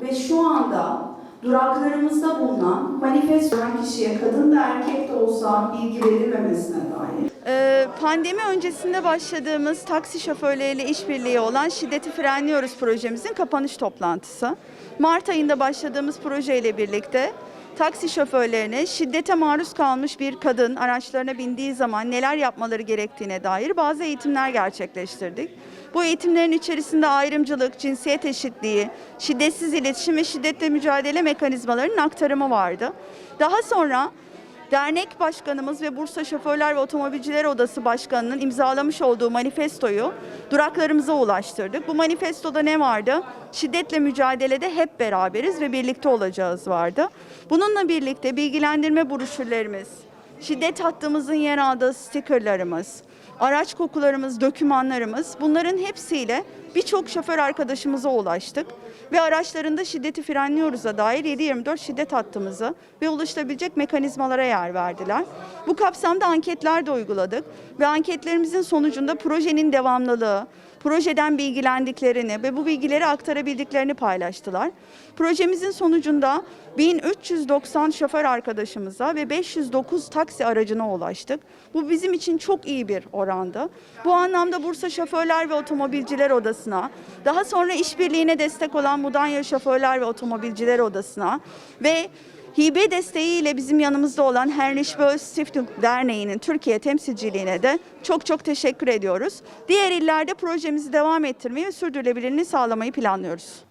Ve şu anda duraklarımızda bulunan manifest olan kişiye kadın da erkek de olsa bilgi verilmemesine dair Ee, Pandemi öncesinde başladığımız taksi şoförleriyle işbirliği olan Şiddeti Frenliyoruz projemizin kapanış toplantısı. Mart ayında başladığımız projeyle birlikte taksi şoförlerine şiddete maruz kalmış bir kadın araçlarına bindiği zaman neler yapmaları gerektiğine dair bazı eğitimler gerçekleştirdik. Bu eğitimlerin içerisinde ayrımcılık, cinsiyet eşitliği, şiddetsiz iletişim ve şiddetle mücadele mekanizmalarının aktarımı vardı. Daha sonra Dernek Başkanımız ve Bursa Şoförler ve Otomobilciler Odası Başkanı'nın imzalamış olduğu manifestoyu duraklarımıza ulaştırdık. Bu manifestoda ne vardı? Şiddetle mücadelede hep beraberiz ve birlikte olacağız vardı. Bununla birlikte bilgilendirme broşürlerimiz, şiddet hattımızın yer aldığı stikerlerimiz, araç kokularımız, dokümanlarımız bunların hepsiyle birçok şoför arkadaşımıza ulaştık ve araçlarında şiddeti frenliyoruz'a dair 7-24 şiddet hattımızı ve ulaşılabilecek mekanizmalara yer verdiler. Bu kapsamda anketler de uyguladık ve anketlerimizin sonucunda projenin devamlılığı, projeden bilgilendiklerini ve bu bilgileri aktarabildiklerini paylaştılar. Projemizin sonucunda 1390 şoför arkadaşımıza ve 509 taksi aracına ulaştık. Bu bizim için çok iyi bir orandı. Bu anlamda Bursa Şoförler ve Otomobilciler Odası'na, daha sonra işbirliğine destek olan Mudanya Şoförler ve Otomobilciler Odası'na ve Hibe desteğiyle bizim yanımızda olan Heinrich Böll Stiftung Derneği'nin Türkiye temsilciliğine de çok çok teşekkür ediyoruz. Diğer illerde projemizi devam ettirmeyi ve sürdürülebilirliğini sağlamayı planlıyoruz.